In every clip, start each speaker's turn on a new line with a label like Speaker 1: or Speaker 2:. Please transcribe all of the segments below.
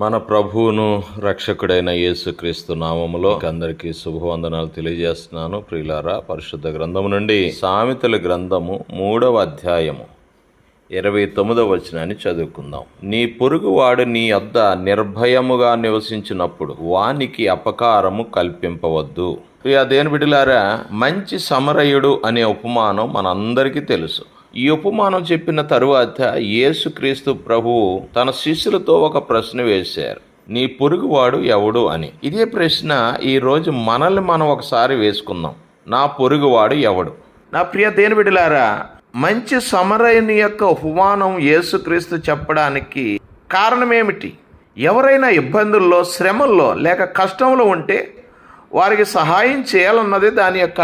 Speaker 1: మన ప్రభువును రక్షకుడైన యేసుక్రీస్తు నామములో అందరికీ శుభవందనాలు తెలియజేస్తున్నాను. ప్రియులారా పరిశుద్ధ గ్రంథము నుండి సామెతల గ్రంథము మూడవ అధ్యాయము ఇరవై తొమ్మిదవ వచనాన్ని చదువుకుందాం. నీ పొరుగువాడు నీ వద్ద నిర్భయముగా నివసించినప్పుడు వానికి అపకారము కల్పింపవద్దు. ప్రియ దేని బిడ్డలారా మంచి సమరయుడు అనే ఉపమానం మనందరికీ తెలుసు. ఈ ఉపమానం చెప్పిన తరువాత యేసుక్రీస్తు ప్రభువు తన శిష్యులతో ఒక ప్రశ్న వేశారు. నీ పొరుగువాడు ఎవడు అని. ఇదే ప్రశ్న ఈరోజు మనల్ని మనం ఒకసారి వేసుకుందాం. నా పొరుగువాడు ఎవడు? నా ప్రియ దేని బిడ్డలారా మంచి సమరయుని యొక్క ఉపమానం యేసుక్రీస్తు చెప్పడానికి కారణం ఏమిటి? ఎవరైనా ఇబ్బందుల్లో శ్రమల్లో లేక కష్టంలో ఉంటే వారికి సహాయం చేయాలన్నది దాని యొక్క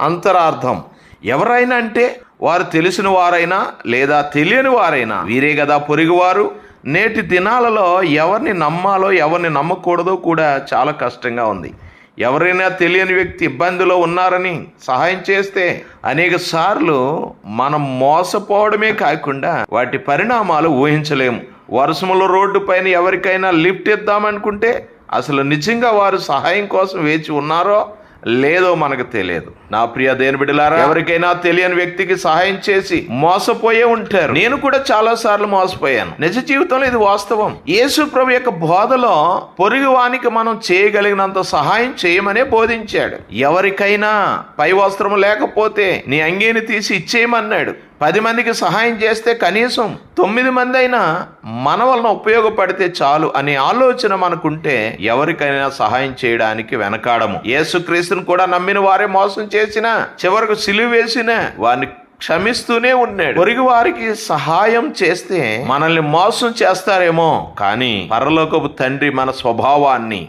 Speaker 1: అంతరార్థం. ఎవరైనా అంటే వారు తెలిసిన వారైనా లేదా తెలియని వారైనా వీరే కదా పొరుగువారు. నేటి దినాలలో ఎవరిని నమ్మాలో ఎవరిని నమ్మకూడదో కూడా చాలా కష్టంగా ఉంది. ఎవరైనా తెలియని వ్యక్తి ఇబ్బందిలో ఉన్నారని సహాయం చేస్తే అనేక సార్లు మనం మోసపోవడమే కాకుండా వాటి పరిణామాలు ఊహించలేము. వర్షముల రోడ్డు పైన ఎవరికైనా లిఫ్ట్ ఇద్దామనుకుంటే అసలు నిజంగా వారు సహాయం కోసం వేచి ఉన్నారో లేదో మనకు తెలియదు. నా ప్రియ దేని బిడ్డలారా ఎవరికైనా తెలియని వ్యక్తికి సహాయం చేసి మోసపోయే ఉంటారు. నేను కూడా చాలా సార్లు మోసపోయాను. నిజ జీవితంలో ఇది వాస్తవం. యేసు ప్రభు యొక్క బోధలో పొరుగు వానికి మనం చేయగలిగినంత సహాయం చేయమనే బోధించాడు. ఎవరికైనా పై వస్త్రం లేకపోతే నీ అంగీని తీసి ఇచ్చేయమన్నాడు. పది మందికి సహాయం చేస్తే కనీసం తొమ్మిది మంది అయినా మన వలన ఉపయోగపడితే చాలు అనే ఆలోచన మనకుంటే ఎవరికైనా సహాయం చేయడానికి వెనకాడము. యేసుక్రీస్తుని కూడా నమ్మిన వారే మోసం చేసిన చివరకు సిలువ వేసిన వారిని క్షమిస్తూనే ఉన్నాడు. పొరుగు వారికి సహాయం చేస్తే మనల్ని మోసం చేస్తారేమో కానీ పరలోకపు తండ్రి మన స్వభావాన్ని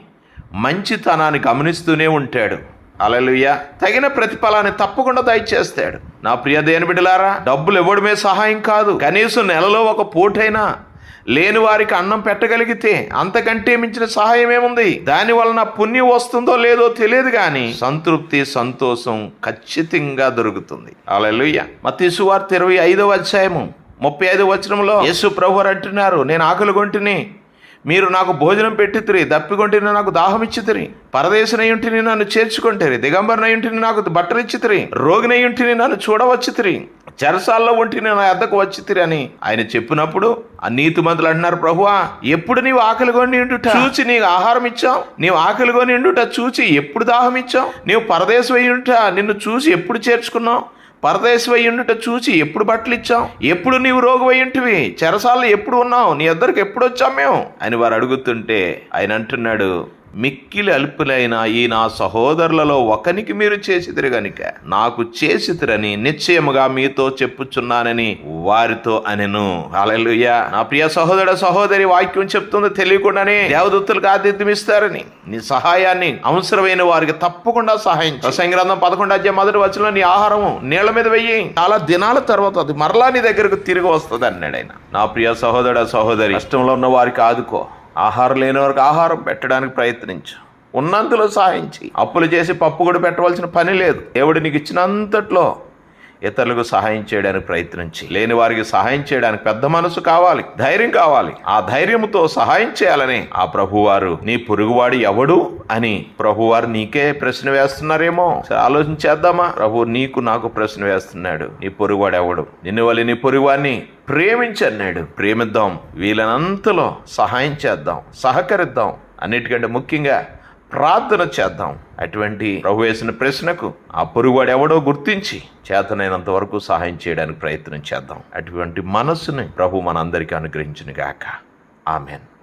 Speaker 1: మంచితనాన్ని గమనిస్తూనే ఉంటాడు. అలలుయ్య తగిన ప్రతిఫలాన్ని తప్పకుండా దయచేస్తాడు. నా ప్రియ దేని బిడ్డలారా డబ్బులు ఇవ్వడమే సహాయం కాదు. కనీసం నెలలో ఒక పూటైనా లేని వారికి అన్నం పెట్టగలిగితే అంతకంటే మించిన సహాయం ఏముంది? దాని వలన పుణ్యం వస్తుందో లేదో తెలియదు కానీ సంతృప్తి సంతోషం ఖచ్చితంగా దొరుకుతుంది. అలలుయ్య మత్తి సువార్త ఇరవై ఐదవ అధ్యాయము ముప్పై ఐదు వచనంలో యేసు ప్రభు అంటున్నారు నేను ఆకలి కొంటిని మీరు నాకు భోజనం పెట్టితిరి దప్పికొంటిని నాకు దాహం ఇచ్చితిరి పరదేశనయుంటిని నన్ను చేర్చుకుంటారు దిగంబరనయుంటిని నాకు బట్టలు ఇచ్చితిరి రోగినయుంటిని నన్ను చూడవచ్చితిరి చెరసాల్లో ఉంటిని నా వద్దకు వచ్చితిరి అని ఆయన చెప్పినప్పుడు ఆ నీతి మంతులు అంటున్నారు ప్రభువా ఎప్పుడు నీవు ఆకలి కొని చూచి నీకు ఆహారం ఇచ్చావు నీవు ఆకలిగొని ఉండుట చూచి ఎప్పుడు దాహం ఇచ్చావు నీవు పరదేశం అయ్యుంట నిన్ను చూసి ఎప్పుడు చేర్చుకున్నావు పరదేశం ఉండుట చూసి ఎప్పుడు బట్టలు ఇచ్చాం ఎప్పుడు నీవు రోగు అయ్యుంటివి చెరసాల్లో ఎప్పుడు ఉన్నావు? నీ ఇద్దరికి ఎప్పుడు వచ్చాం మేము? అని వారు అడుగుతుంటే ఆయన అంటున్నాడు మిక్కిలి అల్పులైన ఈ నా సహోదరులలో ఒకనికి మీరు చేసిదిరు గనుక నాకు చేసిదిరని నిశ్చయముగా మీతో చెప్పుచున్నానని వారితో అనెను. అలలుయ్యా నా ప్రియ సహోదర సహోదరి వాక్యం చెప్తుంది తెలియకుండానే దేవదూతులకు ఆతిథ్యం ఇస్తారని నీ సహాయాన్ని అవసరమైన వారికి తప్పకుండా సహాయం గ్రంథం పదకొండు అధ్యాయం మొదటి వచ్చిన నీ ఆహారము నీళ్ళ మీద వెయ్యి. చాలా దినాల తర్వాత అది మరలా నీ దగ్గరకు తిరిగి వస్తుంది అన్నాడు ఆయన. నా ప్రియ సహోదర సహోదరి కష్టంలో ఉన్న వారికి ఆదుకో ఆహారం లేని వారికి ఆహారం పెట్టడానికి ప్రయత్నించు. ఉన్నంతలో సాయించి అప్పులు చేసి పప్పు కూడా పెట్టవలసిన పని లేదు. దేవుడు నీకు ఇచ్చినంతట్లో ఇతరులకు సహాయం చేయడానికి ప్రయత్నించి లేని వారికి సహాయం చేయడానికి పెద్ద మనసు కావాలి ధైర్యం కావాలి. ఆ ధైర్యంతో సహాయం చేయాలని ఆ ప్రభువారు నీ పొరుగువాడు ఎవడు? అని ప్రభువారు నీకే ప్రశ్న వేస్తున్నారేమో. సరే ఆలోచించేద్దామా ప్రభు నీకు నాకు ప్రశ్న వేస్తున్నాడు. నీ పొరుగువాడు ఎవడు? నిన్ను వల్ల నీ పొరుగువాడిని ప్రేమించన్నాడు. ప్రేమిద్దాం. వీలనంతలో సహాయం చేద్దాం. సహకరిద్దాం. అన్నిటికంటే ముఖ్యంగా ప్రార్థన చేద్దాం. అటువంటి ప్రభు వేసిన ప్రశ్నకు ఆ పొరుగువాడు ఎవడో గుర్తించి చేతనైనంత వరకు సహాయం చేయడానికి ప్రయత్నం చేద్దాం. అటువంటి మనస్సుని ప్రభు మనందరికీ అనుగ్రహించిన గాక ఆమెన్.